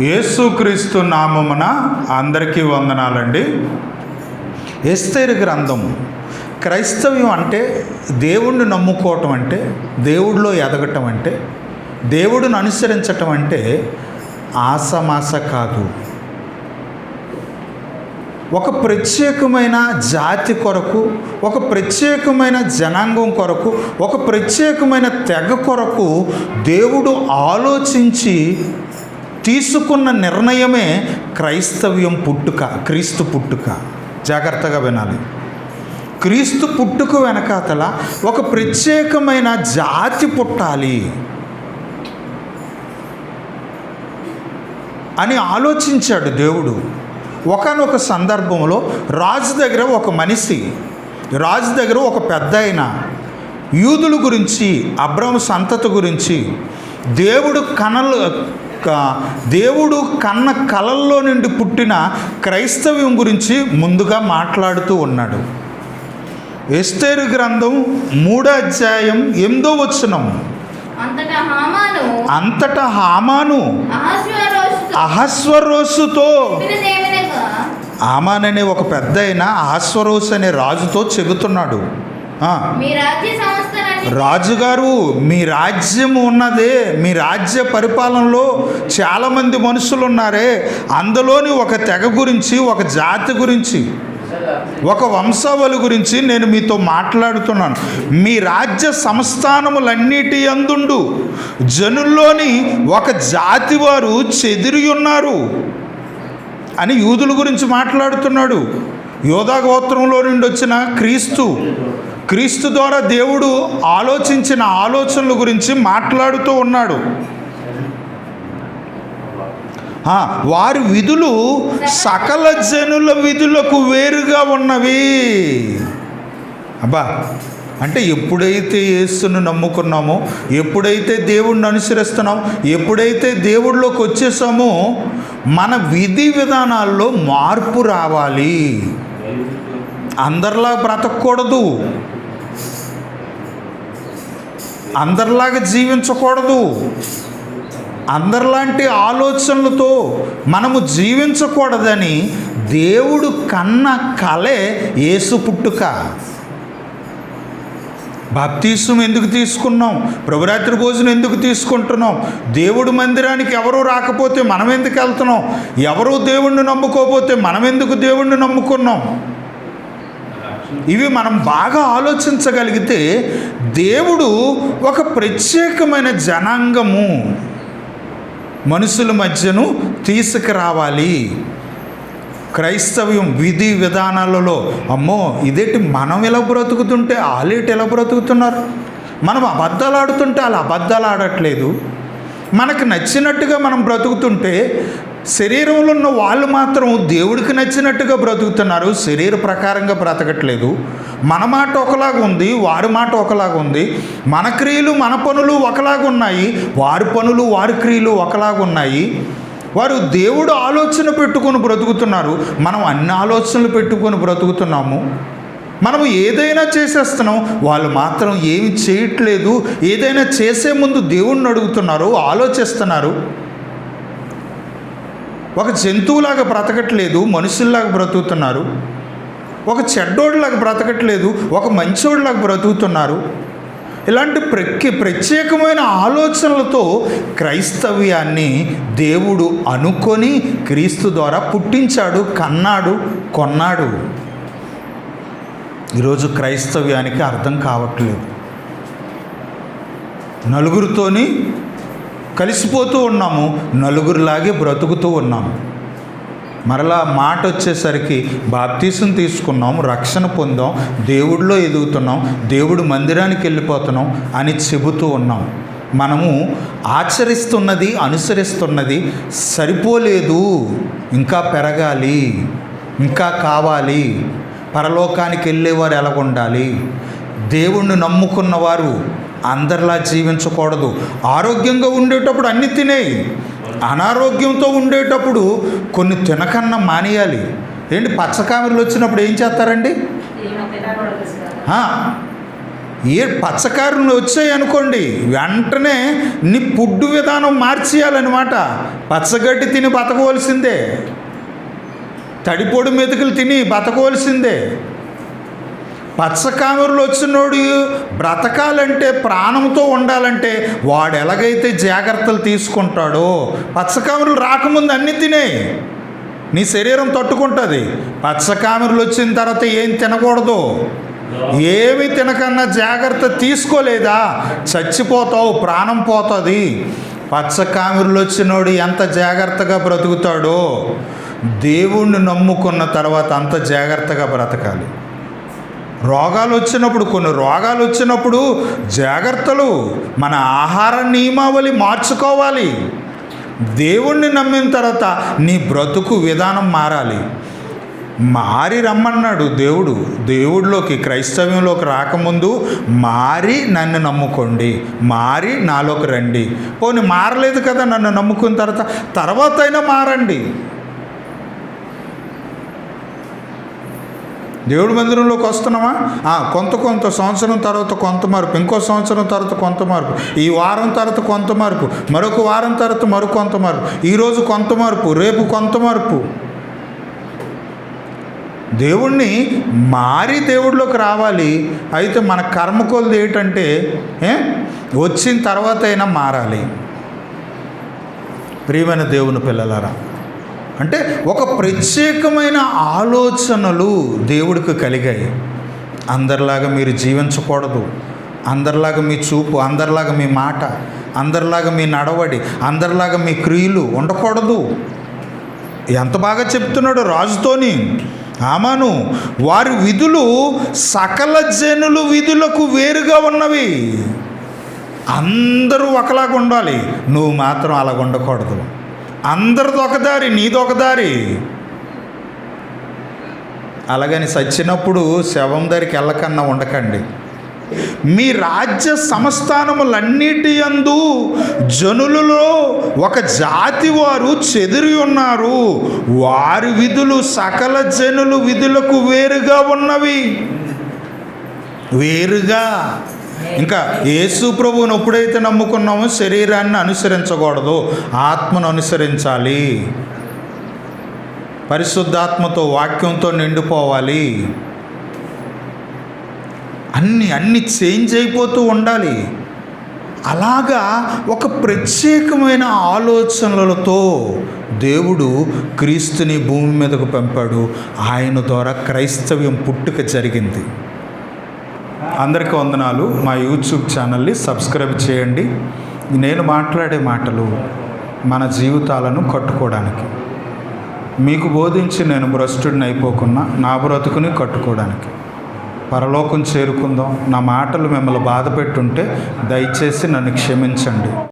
యేసుక్రీస్తు నామమున అందరికీ వందనాలండి. ఎస్తేరు గ్రంథం క్రైస్తవ్యం అంటే దేవుణ్ణి నమ్ముకోవటం అంటే దేవుడిలో ఎదగటం అంటే దేవుడిని అనుసరించటం అంటే ఆసమాస కాదు. ఒక ప్రత్యేకమైన జాతి కొరకు ఒక ప్రత్యేకమైన జనాంగం కొరకు ఒక ప్రత్యేకమైన తెగ కొరకు దేవుడు ఆలోచించి తీసుకున్న నిర్ణయమే క్రైస్తవ్యం పుట్టుక క్రీస్తు పుట్టుక. జాగ్రత్తగా వినాలి. క్రీస్తు పుట్టుక వెనకాతల ఒక ప్రత్యేకమైన జాతి పుట్టాలి. అని ఆలోచించాడు దేవుడు. ఒకనొక సందర్భంలో రాజు దగ్గర ఒక మనిషి రాజు దగ్గర ఒక పెద్ద ఆయన యూదుల గురించి అబ్రహం సంతతి గురించి దేవుడు కనలు క- దేవుడు కన్న కలల్లో నుండి పుట్టిన క్రైస్తవ్యం గురించి ముందుగా మాట్లాడుతూ ఉన్నాడు. ఎస్తేరు గ్రంథం మూడో అధ్యాయం ఎనిమిదో వచనం. అంతటా హామాను అహస్వరోసుతో చెప్పినదేమనగా, ఆమాన్ అనే ఒక పెద్ద అయిన అహస్వరోస్ అనే రాజుతో చెబుతున్నాడు. మీ రాజ్య సంస్థలన్నీ రాజుగారు మీ రాజ్యం ఉన్నదే మీ రాజ్య పరిపాలనలో చాలామంది మనుషులు ఉన్నారే అందులోని ఒక తెగ గురించి ఒక జాతి గురించి ఒక వంశావళి గురించి నేను మీతో మాట్లాడుతున్నాను. మీ రాజ్య సంస్థానములన్నిటి అందుండు జనుల్లోని ఒక జాతి వారు చెదిరి ఉన్నారు అని యూదుల గురించి మాట్లాడుతున్నాడు. యోధా గోత్రంలో నుండి వచ్చిన క్రీస్తు. క్రీస్తు ద్వారా దేవుడు ఆలోచించిన ఆలోచనల గురించి మాట్లాడుతూ ఉన్నాడు. వారి విధులు సకల జనుల విధులకు వేరుగా ఉన్నవి. అబ్బా అంటే ఎప్పుడైతే యేసును నమ్ముకున్నామో ఎప్పుడైతే దేవుణ్ణి అనుసరిస్తున్నామో ఎప్పుడైతే దేవుడిలోకి వచ్చేసామో మన విధి విధానాల్లో మార్పు రావాలి. అందరిలా బ్రతకూడదు. అందరిలాగా జీవించకూడదు. అందరిలాంటి ఆలోచనలతో మనము జీవించకూడదని దేవుడు కన్న కలే యేసు పుట్టుక. బాప్తీసం ఎందుకు తీసుకున్నాం? ప్రభురాత్రి భోజనం ఎందుకు తీసుకుంటున్నాం? దేవుడు మందిరానికి ఎవరు రాకపోతే మనం ఎందుకు వెళ్తున్నాం? ఎవరు దేవుణ్ణి నమ్ముకోకపోతే మనం ఎందుకు దేవుణ్ణి నమ్ముకున్నాం? ఇవి మనం బాగా ఆలోచించగలిగితే దేవుడు ఒక ప్రత్యేకమైన జనాంగము మనుషుల మధ్యను తీసుకురావాలి. క్రైస్తవ్యం విధి విధానాలలో అమ్మో ఇదేంటి మనం ఎలా బ్రతుకుతుంటే వాళ్ళేటి ఎలా బ్రతుకుతున్నారు? మనం అబద్ధాలు ఆడుతుంటే వాళ్ళు అబద్ధాలు ఆడట్లేదు. మనకు నచ్చినట్టుగా మనం బ్రతుకుతుంటే శరీరంలో ఉన్న వాళ్ళు మాత్రం దేవుడికి నచ్చినట్టుగా బ్రతుకుతున్నారు. శరీర ప్రకారంగా బ్రతకట్లేదు. మన మాట ఒకలాగా ఉంది వారి మాట ఒకలాగా ఉంది. మన క్రియలు మన పనులు ఒకలాగా ఉన్నాయి. వారి పనులు వారి క్రియలు ఒకలాగా ఉన్నాయి. వారు దేవుడు ఆలోచన పెట్టుకొని బ్రతుకుతున్నారు. మనం అన్ని ఆలోచనలు పెట్టుకొని బ్రతుకుతున్నాము. మనము ఏదైనా చేసేస్తున్నాం. వాళ్ళు మాత్రం ఏమి చేయట్లేదు. ఏదైనా చేసే ముందు దేవుణ్ణి అడుగుతున్నారు ఆలోచిస్తున్నారు. ఒక జంతువులాగా బ్రతకట్లేదు మనుషుల్లాగా బ్రతుకుతున్నారు. ఒక చెడ్డోడిలాగా బ్రతకట్లేదు ఒక మంచోడిలాగా బ్రతుకుతున్నారు. ఇలాంటి ప్రఖ్య ప్రత్యేకమైన ఆలోచనలతో క్రైస్తవ్యాన్ని దేవుడు అనుకొని క్రీస్తు ద్వారా పుట్టించాడు కన్నాడు కొన్నాడు. ఈరోజు క్రైస్తవ్యానికి అర్థం కావట్లేదు. నలుగురితోని కలిసిపోతూ ఉన్నాము నలుగురిలాగే బ్రతుకుతూ ఉన్నాము. మరలా మాట వచ్చేసరికి బాప్తీసం తీసుకున్నాం రక్షణ పొందాం దేవుడిలో ఎదుగుతున్నాం దేవుడు మందిరానికి వెళ్ళిపోతున్నాం అని చెబుతూ ఉన్నాం. మనము ఆచరిస్తున్నది అనుసరిస్తున్నది సరిపోలేదు. ఇంకా పెరగాలి ఇంకా కావాలి. పరలోకానికి వెళ్ళేవారు ఎలా ఉండాలి దేవుణ్ణి నమ్ముకున్నవారు అందరిలా జీవించకూడదు. ఆరోగ్యంగా ఉండేటప్పుడు అన్ని తినేయి. అనారోగ్యంతో ఉండేటప్పుడు కొన్ని తినకన్నా మానేయాలి. ఏంటి పచ్చకామెరలు వచ్చినప్పుడు ఏం చేస్తారండి? ఏ పచ్చకారులు వచ్చాయి అనుకోండి వెంటనే నీ పుడ్డు విధానం మార్చేయాలన్నమాట. పచ్చగడ్డి తిని బతకవలసిందే. తడిపొడి మెతుకులు తిని బతకవలసిందే. పచ్చకామెరులు వచ్చినోడు బ్రతకాలంటే ప్రాణంతో ఉండాలంటే వాడు ఎలాగైతే జాగ్రత్తలు తీసుకుంటాడో పచ్చకామెరులు రాకముందు అన్ని తినే. నీ శరీరం తట్టుకుంటుంది. పచ్చకామెరులు వచ్చిన తర్వాత ఏం తినకూడదు. ఏమి తినకన్నా జాగ్రత్త తీసుకోలేదా? చచ్చిపోతావు ప్రాణం పోతుంది. పచ్చకామెరులు వచ్చినోడు ఎంత జాగ్రత్తగా బ్రతుకుతాడో దేవుణ్ణి నమ్ముకున్న తర్వాత అంత జాగ్రత్తగా బ్రతకాలి. రోగాలు వచ్చినప్పుడు కొన్ని రోగాలు వచ్చినప్పుడు జాగ్రత్తలు మన ఆహార నియమావళి మార్చుకోవాలి. దేవుణ్ణి నమ్మిన తర్వాత నీ బ్రతుకు విధానం మారాలి. మారి రమ్మన్నాడు దేవుడు. దేవుడిలోకి క్రైస్తవ్యంలోకి రాకముందు మారి నన్ను నమ్ముకోండి. మారి నాలోకి రండి. పోనీ మారలేదు కదా నన్ను నమ్ముకున్న తర్వాత తర్వాత అయినా మారండి. దేవుడి మందిరంలోకి వస్తున్నామా? కొంత కొంత సంవత్సరం తర్వాత కొంత మార్పు ఇంకో సంవత్సరం తర్వాత కొంత మార్పు ఈ వారం తర్వాత కొంత మార్పు మరొక వారం తర్వాత మరొక కొంత మార్పు ఈరోజు కొంత మార్పు రేపు కొంత మార్పు. దేవుణ్ణి మారి దేవుడిలోకి రావాలి. అయితే మన కర్మకొలది ఏంటంటే వచ్చిన తర్వాత అయినా మారాలి. ప్రియమైన దేవుని పిల్లలారా అంటే ఒక ప్రత్యేకమైన ఆలోచనలు దేవుడికి కలిగాయి. అందరిలాగా మీరు జీవించకూడదు. అందరిలాగా మీ చూపు అందరిలాగా మీ మాట అందరిలాగా మీ నడవడి అందరిలాగా మీ క్రియలు ఉండకూడదు. ఎంత బాగా చెప్తున్నాడు రాజుతోని? ఆమాను వారి విధులు సకల జనులు విధులకు వేరుగా ఉన్నవి. అందరూ ఒకలాగా ఉండాలి. నువ్వు మాత్రం అలాగ ఉండకూడదు అందరిది ఒకదారి నీది దారి. అలాగని చచ్చినప్పుడు శవం దగ్గరికి వెళ్ళకన్నా ఉండకండి. మీ రాజ్య సంస్థానములన్నిటి యందు జనులలో ఒక జాతి వారు చెదిరి ఉన్నారు. వారి విధులు సకల జనులు విధులకు వేరుగా ఉన్నవి. వేరుగా. ఇంకా యేసు ప్రభువును ఎప్పుడైతే నమ్ముకున్నామో శరీరాన్ని అనుసరించకూడదు ఆత్మను అనుసరించాలి. పరిశుద్ధాత్మతో వాక్యంతో నిండిపోవాలి. అన్ని అన్ని చేంజ్ అయిపోతూ ఉండాలి. అలాగా ఒక ప్రత్యేకమైన ఆలోచనలతో దేవుడు క్రీస్తుని భూమి మీదకు పంపాడు. ఆయన ద్వారా క్రైస్తవ్యం పుట్టుక జరిగింది. అందరికీ వందనాలు. మా యూట్యూబ్ ఛానల్ని సబ్స్క్రైబ్ చేయండి. నేను మాట్లాడే మాటలు మన జీవితాలను కట్టుకోవడానికి. మీకు బోధించి నేను భ్రష్టుడిని అయిపోకున్నా నా బ్రతుకుని కట్టుకోవడానికి. పరలోకం చేరుకుందాం. నా మాటలు మిమ్మల్ని బాధ పెట్టుంటే దయచేసి నన్ను క్షమించండి.